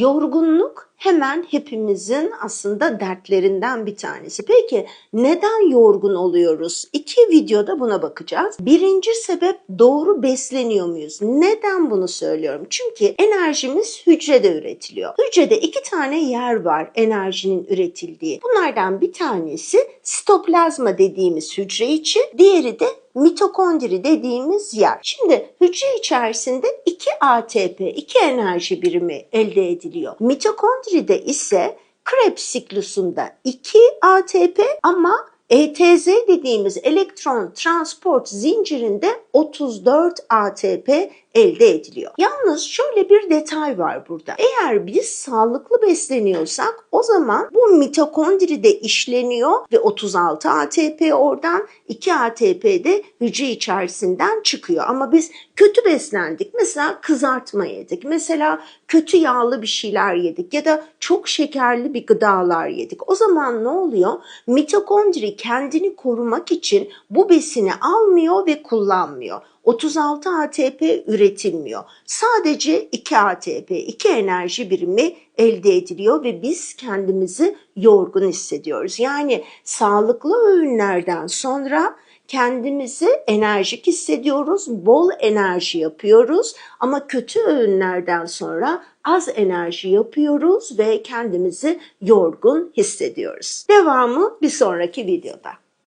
Yorgunluk hemen hepimizin aslında dertlerinden bir tanesi. Peki neden yorgun oluyoruz? İki videoda buna bakacağız. Birinci sebep doğru besleniyor muyuz? Neden bunu söylüyorum? Çünkü enerjimiz hücrede üretiliyor. Hücrede iki tane yer var enerjinin üretildiği. Bunlardan bir tanesi sitoplazma dediğimiz hücre için, diğeri de mitokondri dediğimiz yer. Şimdi hücre içerisinde 2 ATP, 2 enerji birimi elde ediliyor. Mitokondride ise Krebs siklusunda 2 ATP ama ETZ dediğimiz elektron transport zincirinde 34 ATP elde ediliyor. Yalnız şöyle bir detay var burada. Eğer biz sağlıklı besleniyorsak o zaman bu mitokondride işleniyor ve 36 ATP oradan 2 ATP de hücre içerisinden çıkıyor. Ama biz kötü beslendik. Mesela kızartma yedik. Mesela kötü yağlı bir şeyler yedik ya da çok şekerli bir gıdalar yedik. O zaman ne oluyor? Mitokondri kendini korumak için bu besini almıyor ve kullanmıyor. 36 ATP üretilmiyor. Sadece 2 ATP, 2 enerji birimi elde ediliyor ve biz kendimizi yorgun hissediyoruz. Yani sağlıklı öğünlerden sonra kendimizi enerjik hissediyoruz, bol enerji yapıyoruz ama kötü öğünlerden sonra az enerji yapıyoruz ve kendimizi yorgun hissediyoruz. Devamı bir sonraki videoda.